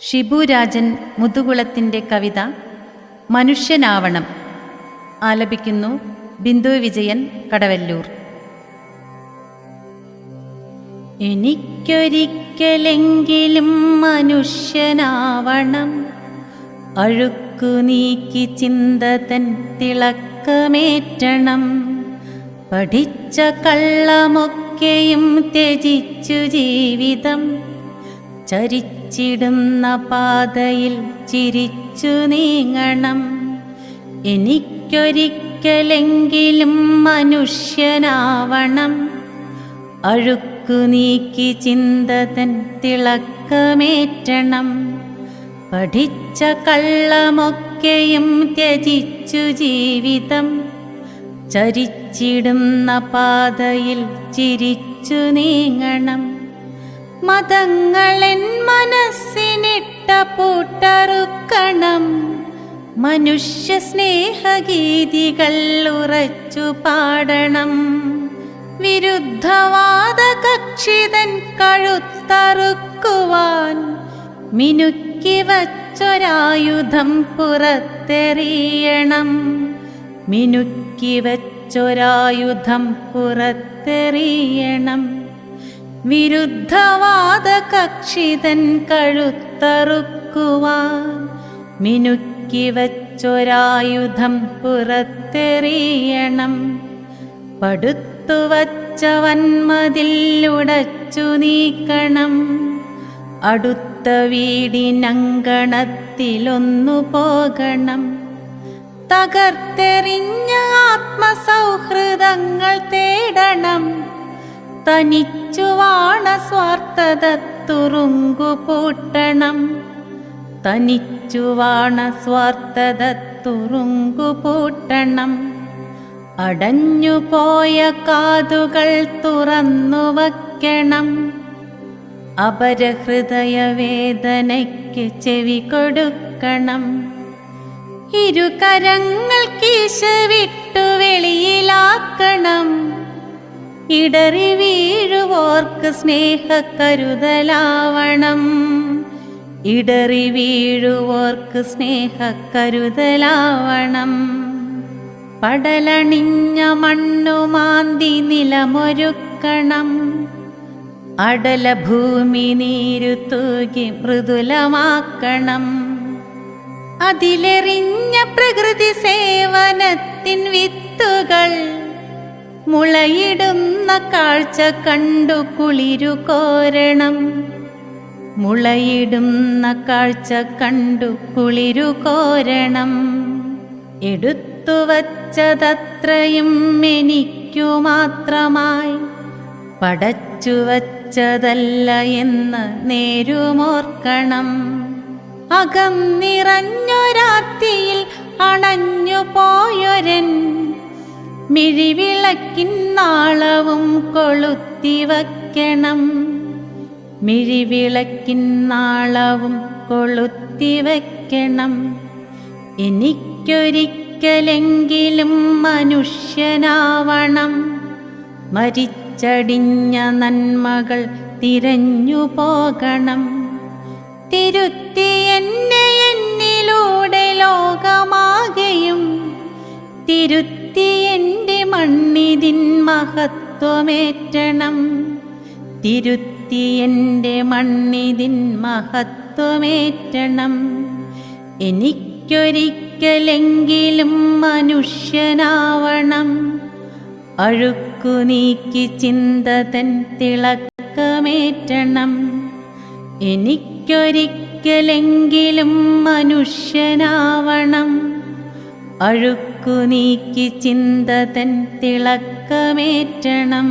ഷിബു രാജൻ മുതുകുളത്തിന്റെ കവിത മനുഷ്യനാവണം ആലപിക്കുന്നു ബിന്ദു വിജയൻ കടവല്ലൂർ. എനിക്കൊരിക്കലെങ്കിലും മനുഷ്യനാവണം. അഴുക്കു നീക്കി ചിന്തതൻ തിളക്കമേറ്റണം. പഠിച്ച കള്ളമൊക്കെയും ത്യജിച്ചു ജീവിതം. ചരിച്ചിടുന്ന പാതയിൽ ചിരിച്ചു നീങ്ങണം. എനിക്കൊരിക്കലെങ്കിലും മനുഷ്യനാവണം. അഴുക്കു നീക്കി ചിന്തതൻ തിളക്കമേറ്റണം. പഠിച്ച കള്ളമൊക്കെയും ത്യജിച്ചു ജീവിതം. ചരിച്ചിടുന്ന പാതയിൽ ചിരിച്ചു നീങ്ങണം. മതങ്ങളെൻ മനസ്സിനിട്ട പൂട്ടറുക്കണം. മനുഷ്യ സ്നേഹഗീതികൾ ഉറച്ചു പാടണം. വിരുദ്ധവാദ കക്ഷിതൻ കഴുത്തറുക്കുവാൻ മിനുക്കി വച്ചൊരായുധം പുറത്തെറിയണം. മിനുക്കി വച്ചൊരായുധം പുറത്തെറിയണം. വിരുദ്ധവാദ കക്ഷിതൻ കഴുത്തറുക്കുവാൻ മിനുക്കി വച്ചൊരായുധം പുറത്തെറിയണം. പടുത്തു വച്ച വന്മതിലുടച്ചു നീക്കണം. അടുത്ത വീടിനങ്കണത്തിലൊന്നു പോകണം. തകർത്തെറിഞ്ഞ ആത്മസൗഹൃദങ്ങൾ തേടണം. തനിച്ചു വാണ സ്വാർത്ഥത തുറുങ്കു പൂട്ടണം തനിച്ചു വാണ സ്വാർത്ഥത തുറുങ്കു പൂട്ടണം അടഞ്ഞുപോയ കാതുകൾ തുറന്നു വയ്ക്കണം അപരഹൃദയ വേദനയ്ക്ക് ചെവി കൊടുക്കണം ഇരുകരങ്ങൾ കീശ വിട്ടു വെളിയിലാക്കണം. ഇടറി വീഴുവോർക്ക് സ്നേഹക്കരുതലാവണം. ഇടറി വീഴുവോർക്ക് സ്നേഹക്കരുതലാവണം. പടലണിഞ്ഞ മണ്ണുമാന്തി നിലമൊരുക്കണം. അടലഭൂമി നീരു തൂകി മൃദുലമാക്കണം. അതിലെറിഞ്ഞ പ്രകൃതി സേവനത്തിൻ വിത്തുകൾ മുളയിടുന്ന കാഴ്ച കണ്ടു കുളിരു കോരണം. മുളയിടുന്ന കാഴ്ച കണ്ടു കുളിരു കോരണം. എടുത്തു വച്ചതത്രയും എനിക്കു മാത്രമായി. പടച്ചു വച്ചതല്ല എന്ന് നേരുമോർക്കണം. അകം നിറഞ്ഞൊരാർത്തിയിൽ അണഞ്ഞു പോയൊരൻ മിഴിവിളക്കിൻ നാളവും കൊളുത്തി വയ്ക്കണം മിഴിവിളക്കിൻ നാളവും കൊളുത്തി വയ്ക്കണം എനിക്കൊരിക്കലെങ്കിലും മനുഷ്യനാവണം. മരിച്ചടിഞ്ഞ നന്മകൾ തിരഞ്ഞു പോകണം. തിരുത്തി എന്നെ എന്നിലൂടെ ലോകമാകെയും. തിരുത്തി മഹത്വമേറ്റണം. തിരുത്തി എന്റെ മണ്ണിതിൻ മഹത്വമേറ്റണം. എനിക്കൊരിക്കലെങ്കിലും മനുഷ്യനാവണം. അഴുക്കു നീക്കി ചിന്തതൻ തിളക്കമേറ്റണം. എനിക്കൊരിക്കലെങ്കിലും മനുഷ്യനാവണം. അഴുക്കു നീക്കി ചിന്തതൻ തിളക്കമേറ്റണം